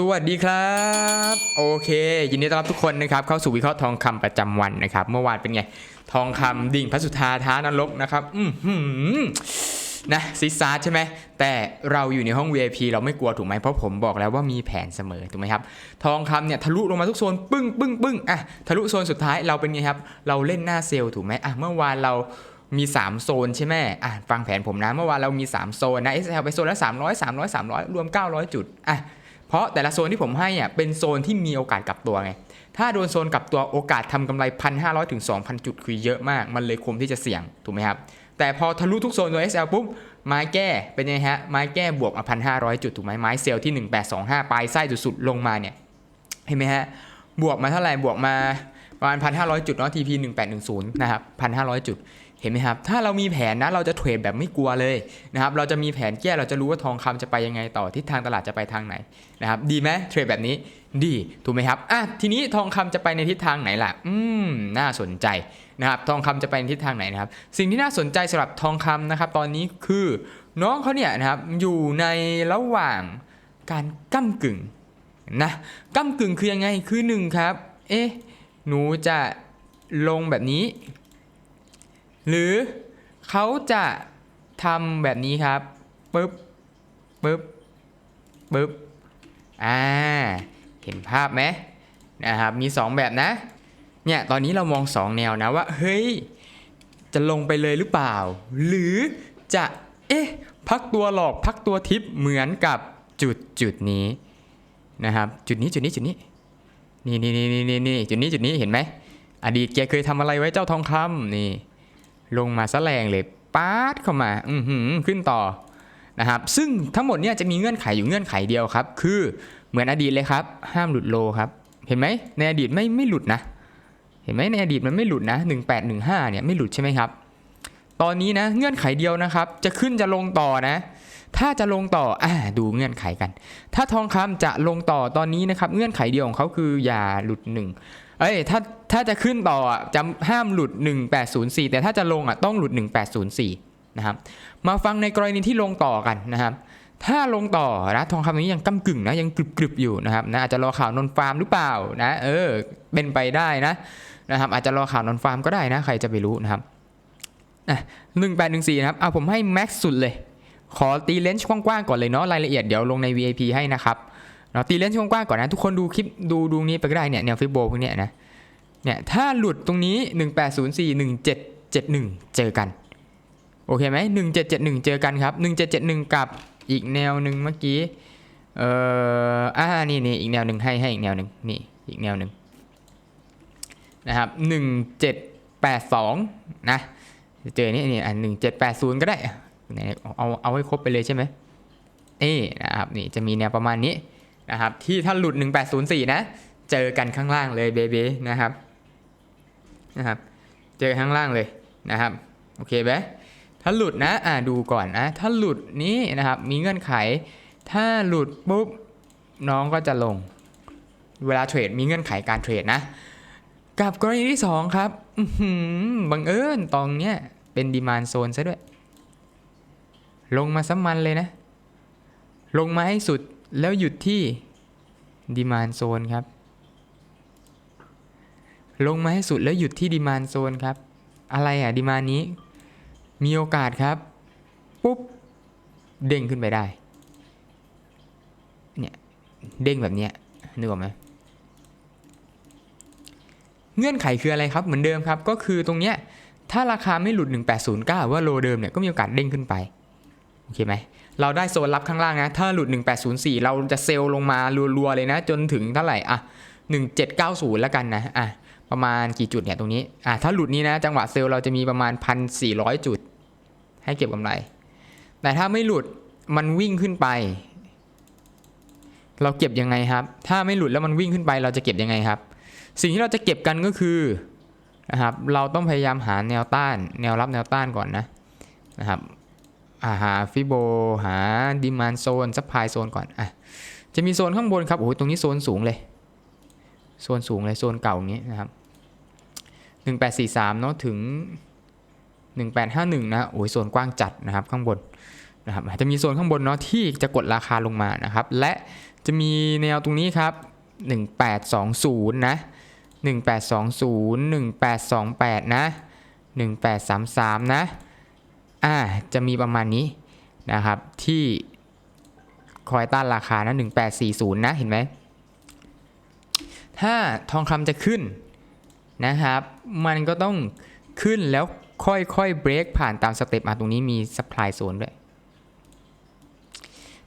สวัสดีครับ โอเคยินดีต้อนรับทุกคนนะครับเข้าสู่วิเคราะห์ทองคำประจำวันนะครับ เมื่อวานเป็นไง ทองคำดิ่งพระสุธาท้านรกนะครับ อือหือนะซิซาร์ใช่ไหมแต่เราอยู่ในห้อง VIP เราไม่กลัวถูกไหมเพราะผมบอกแล้วว่ามีแผนเสมอถูกไหมครับ ทองคำเนี่ยทะลุลงมาทุกโซนปึ้งปึ้งปึ้งอะทะลุโซนสุดท้ายเราเป็นไงครับ เราเล่นหน้าเซลล์ถูกไหมอะเมื่อวานเรามี 3 โซนใช่ไหมอะฟังแผนผมนะ เมื่อวานเรามี 3 โซนนะ SL ไปโซนละ300 300 300 รวม 900 จุด อะ เพราะแต่ละโซนที่ผมให้อะเป็นโซนที่มีโอกาสกลับตัวไง ถ้าโดนโซนกลับตัวโอกาสทำกำไร 1,500ถึง2,000 จุดคือเยอะมาก มันเลยคุ้มที่จะเสี่ยง ถูกไหมครับ แต่พอทะลุทุกโซนตัว SL ปุ๊บ ไม้แก้เป็นยังไงฮะ ไม้แก้บวกมา1,500 จุดถูกไหมไม้เซลล์ที่ 1825 ปลายไส้สุดๆลงมาเนี่ย เห็นไหมฮะ บวกมาเท่าไหร่ บวกมาประมาณ1,500 จุดเนาะ TP 1810 นะครับ 1,500 จุด เห็นไหมครับ ถ้าเรามีแผนนะเราจะเทรดแบบไม่กลัวเลยนะครับ เราจะมีแผนแก้เราจะรู้ว่าทองคำจะไปยังไงต่อทิศทางตลาดจะไปทางไหนนะครับ ดีไหมเทรดแบบนี้ดีถูกไหมครับอะทีนี้ทองคำจะไปในทิศทางไหนล่ะ อืมน่าสนใจนะครับทองคำจะไปในทิศทางไหนนะครับ สิ่งที่น่าสนใจสำหรับทองคำนะครับ ตอนนี้คือน้องเขาเนี่ยนะครับอยู่ในระหว่างการก้ากึ่งนะก้ากึ่งคือยังไงคือหนึ่งครับ เอ๊ะหนูจะลงแบบนี้ หรือเขาจะทำแบบนี้ครับปึ๊บปึ๊บปึ๊บอ่าเห็นภาพไหมนะครับมี 2 แบบนะเนี่ยตอนนี้เรามอง 2 แนวนะว่าเฮ้ยจะลงไปเลยหรือเปล่า หรือจะเอ๊ะพักตัวหลอกพักตัวทิปเหมือนกับจุดจุดนี้นะครับจุดนี้จุดนี้จุดนี้นี่นี่นี่นี่นี่จุดนี้จุดนี้เห็นไหมอดีตแกเคยทำอะไรไว้เจ้าทองคำนี่ ลงมาซะแรงเลยป๊าดเข้ามา อือหือขึ้นต่อนะครับ ซึ่งทั้งหมดเนี่ยจะมีเงื่อนไขอยู่เงื่อนไขเดียวครับ คือเหมือนอดีตเลยครับ ห้ามหลุดโลครับ เห็นไหมในอดีตไม่ไม่หลุดนะ เห็นไหมในอดีตมันไม่หลุดนะ 1815เนี่ยไม่หลุดใช่ไหมครับ ตอนนี้นะเงื่อนไขเดียวนะครับ จะขึ้นจะลงต่อนะ ถ้าจะลงต่ออ่าดูเงื่อนไขกัน ถ้าทองคำจะลงต่อตอนนี้นะครับ เงื่อนไขเดียวของเขาคืออย่าหลุดหนึ่ง เอ้ยถ้าถ้าจะขึ้นต่ออะจะห้ามหลุด 1804 แต่ถ้าจะลงอะต้องหลุด 1804 นะครับ มาฟังในกรณีที่ลงต่อกันนะครับ ถ้าลงต่อนะทองคำนี้ยังก้ากึ่งนะยังกรึบๆอยู่นะครับนะอาจจะรอข่าวนนฟาร์มหรือเปล่านะเออเป็นไปได้นะนะครับอาจจะรอข่าวนนฟาร์มก็ได้นะใครจะไปรู้นะครับอะหนึ่งแปดหนึ่งสี่นะครับเอาผมให้แม็กซ์สุดเลย ขอตีเลนส์กว้างๆก่อนเลยเนาะรายละเอียดเดี๋ยวลงใน VIP ให้นะครับ เราตีเล่นส์กว้างก่อนนะทุกคนดูคลิปดูดูนี้ไปก็ได้เนี่ยแนวฟิโบพวกเนี้ยนะเนี่ยถ้าหลุดตรงนี้ 1804 1771 เจอกัน โอเคไหม1771 เจอกันครับ 1771 กับอีกแนวหนึ่งเมื่อกี้เอ่ออ่านี่นี่อีกแนวหนึ่งให้ให้อีกแนวหนึ่งนี่อีกแนวหนึ่งนะครับ1782 นะเจอนี่นี่อะ1780 ก็ได้เอาเอาให้ครบไปเลยใช่ไหมเอ๊นะครับนี่จะมีแนวประมาณนี้ นะครับที่ถ้าหลุด 1804 นะ เจอกันข้างล่างเลยเบเบนะครับนะครับเจอข้างล่างเลยนะครับโอเคไหมถ้าหลุดนะอ่าดูก่อนนะถ้าหลุดนี้นะครับมีเงื่อนไข ถ้าหลุดปุ๊บน้องก็จะลง เวลาเทรดมีเงื่อนไขการเทรดนะ กับกรณีที่ 2 ครับบังเอิญตรงเนี้ยเป็นดีมานโซนซะด้วย ลงมาสัมันเลยนะ ลงมาให้สุด แล้วหยุดที่ดีมานโซนครับ ลงมาให้สุดแล้วหยุดที่ดีมานโซนครับ อะไรอะดีมานนี้ มีโอกาสครับ ปุ๊บ เด้งขึ้นไปได้ เนี่ย เด้งแบบเนี้ยนึกออกไหมเงื่อนไขคืออะไรครับเหมือนเดิมครับ ก็คือตรงเนี้ยถ้าราคาไม่หลุด 1809 ว่าโลเดิมเนี่ยก็มีโอกาสเด้งขึ้นไป โอเคไหม เราได้โซนรับข้างล่างนะ ถ้าหลุด 1804 เราจะเซลลงมารัวๆเลยนะ จนถึงเท่าไหร่อะ1790 แล้วกันนะอะประมาณกี่จุดเนี่ยตรงนี้อะถ้าหลุดนี้นะ จังหวะเซลล์เราจะมีประมาณ 1,400 จุด ให้เก็บกำไร แต่ถ้าไม่หลุดมันวิ่งขึ้นไป เราเก็บยังไงครับ ถ้าไม่หลุดแล้วมันวิ่งขึ้นไป เราจะเก็บยังไงครับ สิ่งที่เราจะเก็บกันก็คือนะครับเราต้องพยายามหาแนวต้าน แนวรับแนวต้านก่อนนะนะครับ อาหาฟิโบหาดิมานโซนซัพพลายโซนก่อนอะจะมีโซนข้างบนครับโอ้ยตรงนี้โซนสูงเลย โซนสูงเลยโซนเก่าอย่างนี้นะครับ1843เนาะถึง 1851 นะโอ้ยโซนกว้างจัดนะครับข้างบนนะครับจจะมีโซนข้างบนเนาะที่จะกดราคาลงมานะครับ และจะมีแนวตรงนี้ครับ 1820 นะ 1820 1828 นะ 1833 นะ อ่าจะมีประมาณนี้นะครับที่คอยต้านราคานะ1840 นะ เห็นไหม ถ้าทองคำจะขึ้นนะครับ มันก็ต้องขึ้นแล้วค่อยๆเบรกผ่านตามสเต็ปมาตรงนี้มี supply zone ด้วย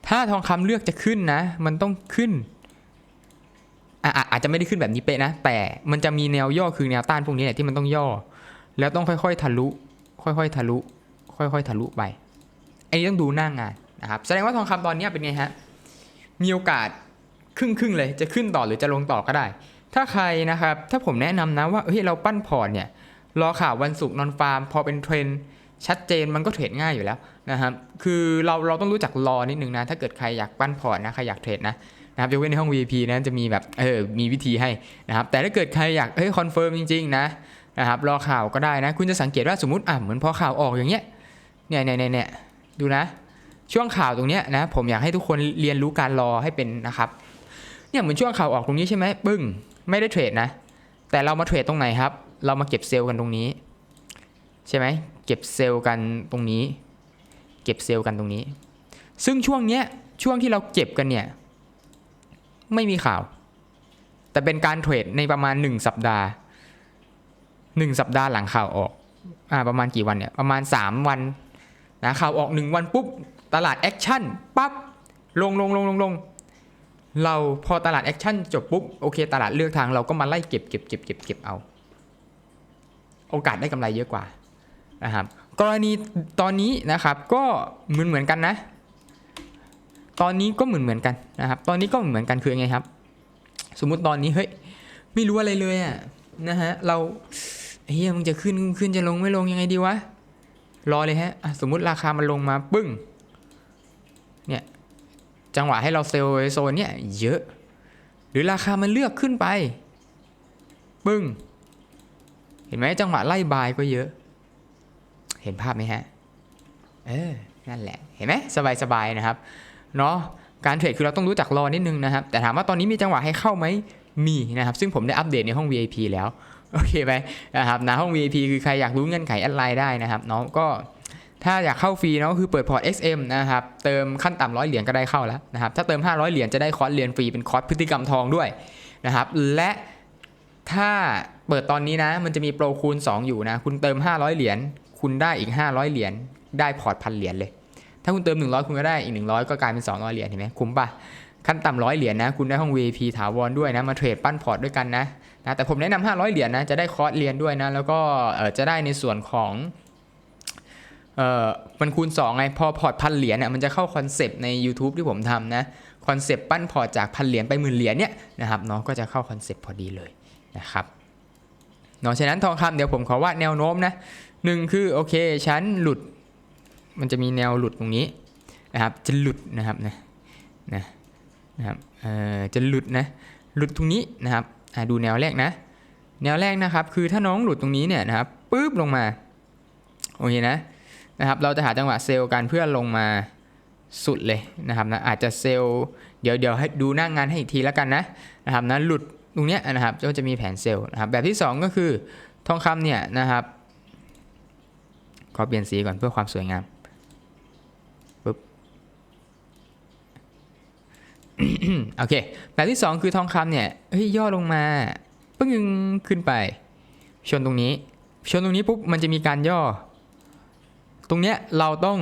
ถ้าทองคำเลือกจะขึ้นนะ มันต้องขึ้นอะอะอาจจะไม่ได้ขึ้นแบบนี้เป๊ะนะ แต่มันจะมีแนวย่อคือแนวต้านพวกนี้แหละที่มันต้องย่อ แล้วต้องค่อยๆทะลุ ค่อยๆทะลุ ค่อยๆ ทะลุไป อันนี้ต้องดูหน้างงานนะครับ แสดงว่าทองคำตอนนี้เป็นไงฮะ มีโอกาสครึ่งๆเลย จะขึ้นต่อหรือจะลงต่อก็ได้ ถ้าใครนะครับ ถ้าผมแนะนำนะว่าเฮ้ยเราปั้นพอร์ตเนี่ย รอข่าววันศุกร์นอนฟาร์ม พอเป็นเทรนชัดเจนมันก็เทรดง่ายอยู่แล้วนะครับ คือเราเราต้องรู้จักรอนิดนึงนะ ถ้าเกิดใครอยากปั้นพอร์ตนะ ใครอยากเทรดนะนะครับยกเว้นในห้อง VIP นะ จะมีแบบ เออ มีวิธีให้นะครับ แต่ถ้าเกิดใครอยาก เฮ้ย คอนเฟิร์มจริง ๆ นะ นะครับ รอข่าวก็ได้นะ คุณจะสังเกตว่าสมมติ อะ เหมือนพอข่าวออกอย่างเงี้ย เนี่ยเนี่ยเนี่ยเนี่ยดูนะ ช่วงข่าวตรงเนี้ยนะ ผมอยากให้ทุกคนเรียนรู้การรอให้เป็นนะครับ เนี่ยเหมือนช่วงข่าวออกตรงนี้ใช่ไหมปึ้ง ไม่ได้เทรดนะ แต่เรามาเทรดตรงไหนครับ เรามาเก็บเซลล์กันตรงนี้ ใช่ไหม เก็บเซลล์กันตรงนี้ เก็บเซลล์กันตรงนี้ ซึ่งช่วงเนี้ย ช่วงที่เราเก็บกันเนี่ย ไม่มีข่าว แต่เป็นการเทรดในประมาณ 1 สัปดาห์ 1 สัปดาห์หลังข่าวออก อ่า ประมาณกี่วันเนี่ย ประมาณ 3 วัน นะข่าวออก1วันปุ๊บตลาดแอคชั่นปั๊บลงลงลงลงลงเราพอตลาดแอคชั่นจบปุ๊บโอเค ตลาดเลือกทางเราก็มาไล่เก็บเก็บเก็บเก็บเก็บเอา โอกาสได้กำไรเยอะกว่านะครับกรณีตอนนี้นะครับก็เหมือนเหมือนกันนะ ตอนนี้ก็เหมือนเหมือนกันนะครับ ตอนนี้ก็เหมือนเหมือนกันคือไงครับ สมมุติตอนนี้เฮ้ยไม่รู้อะไรเลยอะนะฮะเราเฮียมึงจะขึ้นขึ้นจะลงไม่ลงยังไงดีวะ รอเลยฮะสมมุติราคามันลงมาปึ้ง เนี่ย จังหวะให้เราเซลล์โซนเนี่ยเยอะ หรือราคามันเลือกขึ้นไป ปึ้ง เห็นไหมจังหวะไล่บายก็เยอะ เห็นภาพไหมฮะ เออ นั่นแหละ เห็นไหมสบายๆนะครับ เนาะการเทรดคือเราต้องรู้จักรอนิดนึงนะครับ แต่ถามว่าตอนนี้มีจังหวะให้เข้าไหมมีนะครับ ซึ่งผมได้อัปเดตในห้อง VIP แล้ว โอเคไหมนะครับนะห้อง VIP คือใครอยากรู้เงื่อนไขแอดไลน์ได้นะครับเนาะก็ถ้าอยากเข้าฟรีเนาะคือเปิดพอร์ต XM นะครับ เติมขั้นต่ำร้อยเหรียญก็ได้เข้าแล้วนะครับ ถ้าเติม 500 เหรียญจะได้คอร์สเรียนฟรีเป็นคอร์สพฤติกรรมทองด้วยนะครับ และถ้าเปิดตอนนี้นะ มันจะมีโปรคูณ 2 อยู่นะ คุณเติม 500 เหรียญคุณได้อีก 500 เหรียญได้พอร์ตพันเหรียญเลย ถ้าคุณเติม 100 คุณก็ได้อีก 100 ก็กลายเป็น 200 เหรียญเห็นไหมคุ้มปะขั้นต่ำร้อยเหรียญนะ คุณได้ห้อง VIP ถาวรด้วยนะมาเทรดปั้นพอร์ตด้วยกันนะ นะแต่ผมแนะนำ500 เหรียญนะจะได้คอร์สเรียนด้วยนะ แล้วก็จะได้ในส่วนของเออมันคูณ 2 ไง พอพอร์ตพันเหรียญเนี่ยมันจะเข้าคอนเซปต์ใน YouTube ที่ผมทำนะคอนเซปต์ปั้นพอร์ตจากพันเหรียญไปหมื่นเหรียญเนี่ยนะครับเนาะก็จะเข้าคอนเซปต์พอดีเลยนะครับเนาะฉะนั้นทองคำเดี๋ยวผมขอวาดแนวโน้มนะหนึ่งคือโอเคชั้นหลุด มันจะมีแนวหลุดตรงนี้นะครับจะหลุดนะครับนะนะนะครับเอ่อจะหลุดนะหลุดตรงนี้นะครับ อะดูแนวแรกนะ แนวแรกนะครับ คือถ้าน้องหลุดตรงนี้เนี่ยนะครับปุ๊บลงมาโอเคนะนะครับ เราจะหาจังหวะเซลล์กันเพื่อลงมาสุดเลยนะครับนะอาจจะเซลล์เดี๋ยวเดี๋ยวให้ดูหน้างงานให้อีกทีแล้วกันนะนะครับนะหลุดตรงเนี้ยนะครับก็จะมีแผนเซลล์นะครับแบบที่สองก็คือทองคำเนี่ยนะครับขอเปลี่ยนสีก่อนเพื่อความสวยงามปุ๊บ โอเคแบบที่ 2 คือทองคำเนี่ยเฮ้ยย่อลงมาปึ้งขึ้นไป ชนตรงนี้ ชนตรงนี้ปุ๊บมันจะมีการย่อ ตรงเนี้ยเราต้อง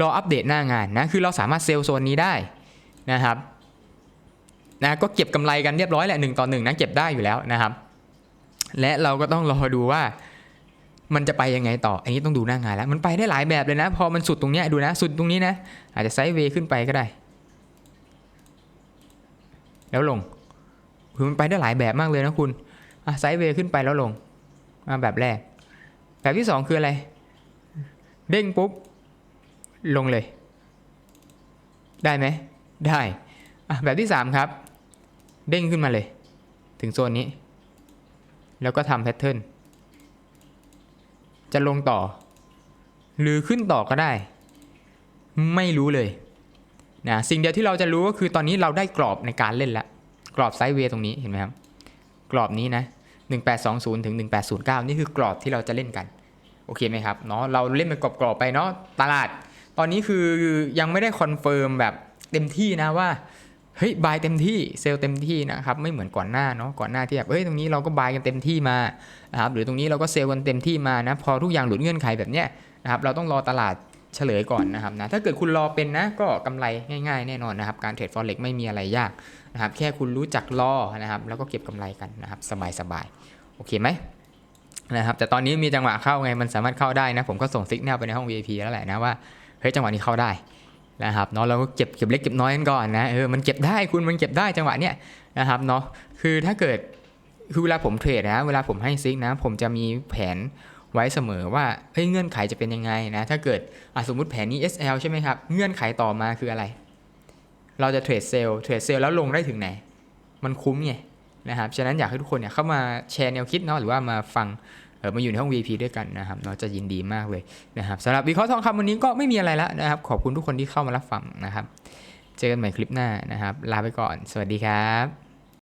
รออัปเดตหน้างานนะคือเราสามารถเซลล์โซนนี้ได้นะครับนะก็เก็บกำไรกันเรียบร้อยแหละหนึ่งต่อหนึ่งนะเก็บได้อยู่แล้วนะครับ และเราก็ต้องรอดูว่ามันจะไปยังไงต่อ อันนี้ต้องดูหน้างานแล้ว มันไปได้หลายแบบเลยนะ พอมันสุดตรงเนี้ยดูนะ สุดตรงนี้นะ อาจจะไซด์เวย์ขึ้นไปก็ได้ แล้วลงคือมันไปได้หลายแบบมากเลยนะคุณอะไซด์เวย์ขึ้นไปแล้วลงอะแบบแรก แบบที่สองคืออะไร เด้งปุ๊บ ลงเลย ได้ไหม ได้อะแบบที่สามครับ เด้งขึ้นมาเลย ถึงโซนนี้ แล้วก็ทำแพทเทิร์นจะลงต่อ หรือขึ้นต่อก็ได้ ไม่รู้เลย นะสิ่งเดียวที่เราจะรู้ก็คือตอนนี้เราได้กรอบในการเล่นแล้ว กรอบไซด์เวย์ตรงนี้เห็นไหมครับ กรอบนี้นะ1820ถึง1809 นี่คือกรอบที่เราจะเล่นกัน โอเคไหมครับเนาะเราเล่นเป็นกรอบๆไปเนาะตลาด ตอนนี้คือยังไม่ได้คอนเฟิร์มแบบเต็มที่นะว่าเฮ้ยบายเต็มที่เซลล์เต็มที่นะครับไม่เหมือนก่อนหน้าเนาะก่อนหน้าที่แบบเฮ้ยตรงนี้เราก็บายกันเต็มที่มานะครับหรือตรงนี้เราก็เซลล์กันเต็มที่มานะพอทุกอย่างหลุดเงื่อนไขแบบเนี้ยนะครับเราต้องรอตลาด เฉลยก่อนนะครับนะถ้าเกิดคุณรอเป็นนะก็กำไรง่ายๆ แน่นอนนะครับ การเทรดฟอเร็กไม่มีอะไรยากนะครับแค่คุณรู้จักรอนะครับแล้วก็เก็บกำไรกันนะครับสบายๆ โอเคไหมนะครับแต่ตอนนี้มีจังหวะเข้าไงมันสามารถเข้าได้นะผมก็ส่งซิกแนลไปในห้อง VIP แล้วแหละนะว่าเฮ้ยจังหวะนี้เข้าได้นะครับเนาะเราก็เก็บเก็บเล็กเก็บน้อยกันก่อนนะเออมันเก็บได้คุณมันเก็บได้จังหวะเนี้ยนะครับเนาะคือถ้าเกิดคือเวลาผมเทรดนะเวลาผมให้ซิกนะผมจะมีแผน ไว้เสมอว่าเฮ้ยเงื่อนไขจะเป็นยังไงนะถ้าเกิดสมมติแผนนี้ SL ใช่ไหมครับ เงื่อนไขต่อมาคืออะไร เราจะเทรดเซลล์เทรดเซลล์แล้วลงได้ถึงไหน มันคุ้มไงนะครับฉะนั้นอยากให้ทุกคนเนี่ยเข้ามาแชร์แนวคิดเนาะหรือว่ามาฟังเออมาอยู่ในห้อง VP ด้วยกันนะครับเราจะยินดีมากเลยนะครับสำหรับวิเคราะห์ทองคำวันนี้ก็ไม่มีอะไรแล้วนะครับ ขอบคุณทุกคนที่เข้ามารับฟังนะครับ เจอกันใหม่คลิปหน้านะครับ ลาไปก่อน สวัสดีครับ